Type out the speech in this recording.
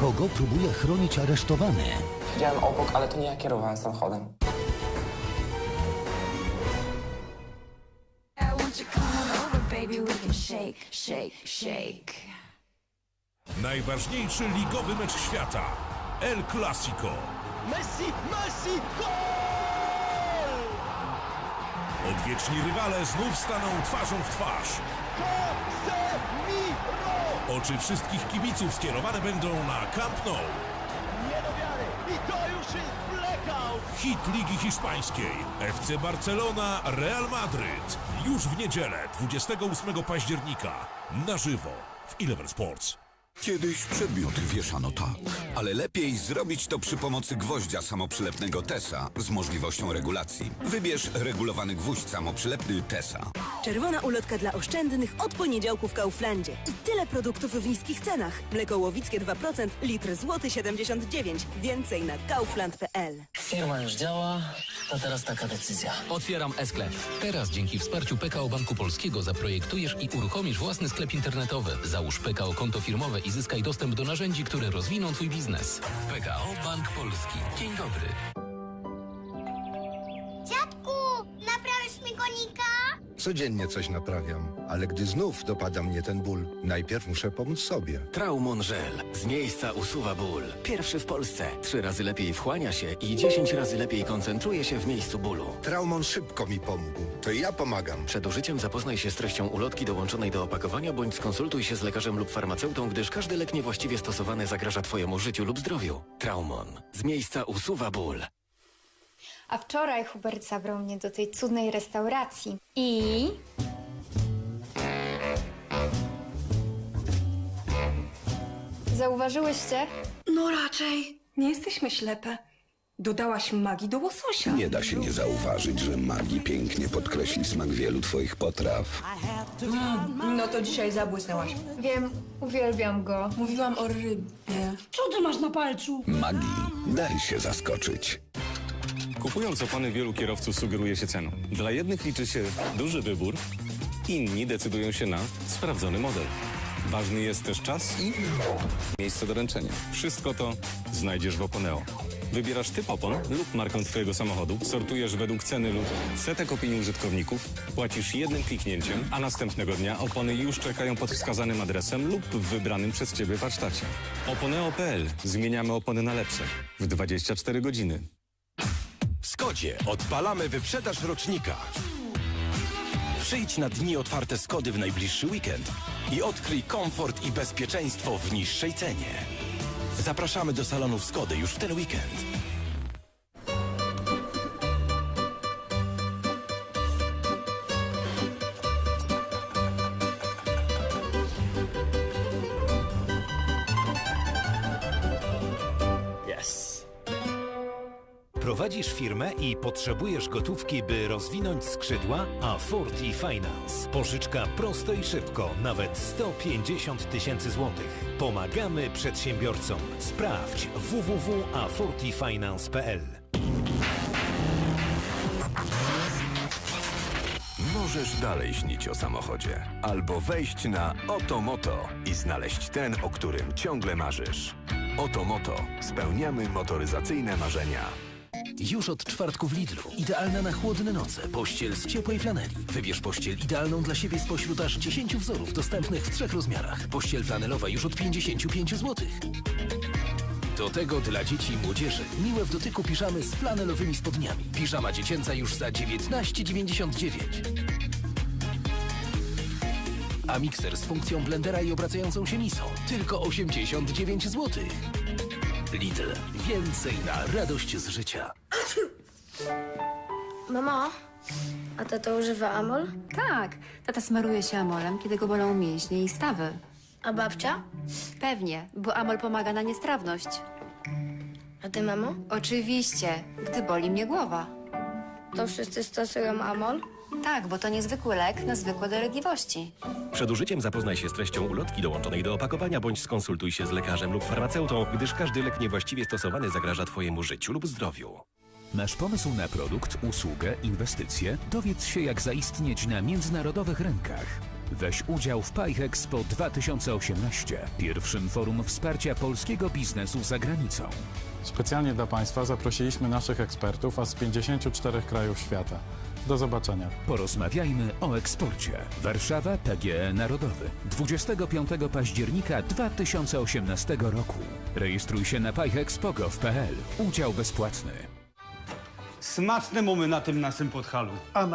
Kogo próbuje chronić aresztowany? Siedziałem obok, ale to nie ja kierowałem samochodem. Najważniejszy ligowy mecz świata. El Clasico. Messi, Messi, gol! Odwieczni rywale znów staną twarzą w twarz. Oczy wszystkich kibiców skierowane będą na Camp Nou. Nie do wiary! I to już jest blackout! Hit Ligi Hiszpańskiej. FC Barcelona, Real Madryt. Już w niedzielę, 28 października. Na żywo w Eleven Sports. Kiedyś przedmioty wieszano tak, ale lepiej zrobić to przy pomocy gwoździa samoprzylepnego TESA z możliwością regulacji. Wybierz regulowany gwóźdź samoprzylepny TESA. Czerwona ulotka dla oszczędnych od poniedziałku w Kauflandzie. I tyle produktów w niskich cenach. Mleko łowickie 2%, litr złoty 79. Więcej na kaufland.pl. Firma już działa, to teraz taka decyzja. Otwieram e-sklep. Teraz dzięki wsparciu PKO Banku Polskiego zaprojektujesz i uruchomisz własny sklep internetowy. Załóż PKO konto firmowe i zyskaj dostęp do narzędzi, które rozwiną Twój biznes. PKO Bank Polski. Dzień dobry. Dziadku, naprawisz mi konika? Codziennie coś naprawiam, ale gdy znów dopada mnie ten ból, najpierw muszę pomóc sobie. Traumon Żel z miejsca usuwa ból. Pierwszy w Polsce. Trzy razy lepiej wchłania się i 10 razy lepiej koncentruje się w miejscu bólu. Traumon szybko mi pomógł. To ja pomagam. Przed użyciem zapoznaj się z treścią ulotki dołączonej do opakowania bądź skonsultuj się z lekarzem lub farmaceutą, gdyż każdy lek niewłaściwie stosowany zagraża Twojemu życiu lub zdrowiu. Traumon. Z miejsca usuwa ból. A wczoraj Hubert zabrał mnie do tej cudnej restauracji. I... Zauważyłyście? No raczej. Nie jesteśmy ślepe. Dodałaś magii do łososia. Nie da się nie zauważyć, że magii pięknie podkreśli smak wielu twoich potraw. No to dzisiaj zabłysnęłaś. Wiem, uwielbiam go. Mówiłam o rybie. Co ty masz na palcu? Magii. Daj się zaskoczyć. Kupując opony wielu kierowców sugeruje się ceną. Dla jednych liczy się duży wybór, inni decydują się na sprawdzony model. Ważny jest też czas i miejsce do ręczenia. Wszystko to znajdziesz w Oponeo. Wybierasz typ opon lub markę Twojego samochodu, sortujesz według ceny lub setek opinii użytkowników, płacisz jednym kliknięciem, a następnego dnia opony już czekają pod wskazanym adresem lub w wybranym przez Ciebie warsztacie. Oponeo.pl. Zmieniamy opony na lepsze w 24 godziny. Skodzie odpalamy wyprzedaż rocznika. Przyjdź na dni otwarte Skody w najbliższy weekend i odkryj komfort i bezpieczeństwo w niższej cenie. Zapraszamy do salonów Skody już w ten weekend. Prowadzisz firmę i potrzebujesz gotówki, by rozwinąć skrzydła? A Forti Finance. Pożyczka prosto i szybko, nawet 150 tysięcy złotych. Pomagamy przedsiębiorcom. Sprawdź www.afortifinance.pl Możesz dalej śnić o samochodzie. Albo wejść na Otomoto i znaleźć ten, o którym ciągle marzysz. Otomoto. Spełniamy motoryzacyjne marzenia. Już od czwartku w Lidlu. Idealna na chłodne noce. Pościel z ciepłej flaneli. Wybierz pościel idealną dla siebie spośród aż 10 wzorów dostępnych w trzech rozmiarach. Pościel flanelowa już od 55 zł. Do tego dla dzieci i młodzieży miłe w dotyku piżamy z flanelowymi spodniami. Piżama dziecięca już za 19,99. A mikser z funkcją blendera i obracającą się misą tylko 89 zł. Lidl. Więcej na radość z życia. Mamo, a tato używa Amol? Tak, tata smaruje się amolem, kiedy go bolą mięśnie i stawy. A babcia? Pewnie, bo amol pomaga na niestrawność. A ty, mamo? Oczywiście, gdy boli mnie głowa. To wszyscy stosują Amol? Tak, bo to niezwykły lek na zwykłe dolegliwości. Przed użyciem zapoznaj się z treścią ulotki dołączonej do opakowania bądź skonsultuj się z lekarzem lub farmaceutą, gdyż każdy lek niewłaściwie stosowany zagraża Twojemu życiu lub zdrowiu. Masz pomysł na produkt, usługę, inwestycje? Dowiedz się, jak zaistnieć na międzynarodowych rynkach. Weź udział w PIE Expo 2018, pierwszym forum wsparcia polskiego biznesu za granicą. Specjalnie dla Państwa zaprosiliśmy naszych ekspertów, a z 54 krajów świata. Do zobaczenia. Porozmawiajmy o eksporcie. Warszawa, PGE Narodowy. 25 października 2018 roku. Rejestruj się na pajexpogo.pl. Udział bezpłatny. Smaczne mamy na tym naszym podchalu. A na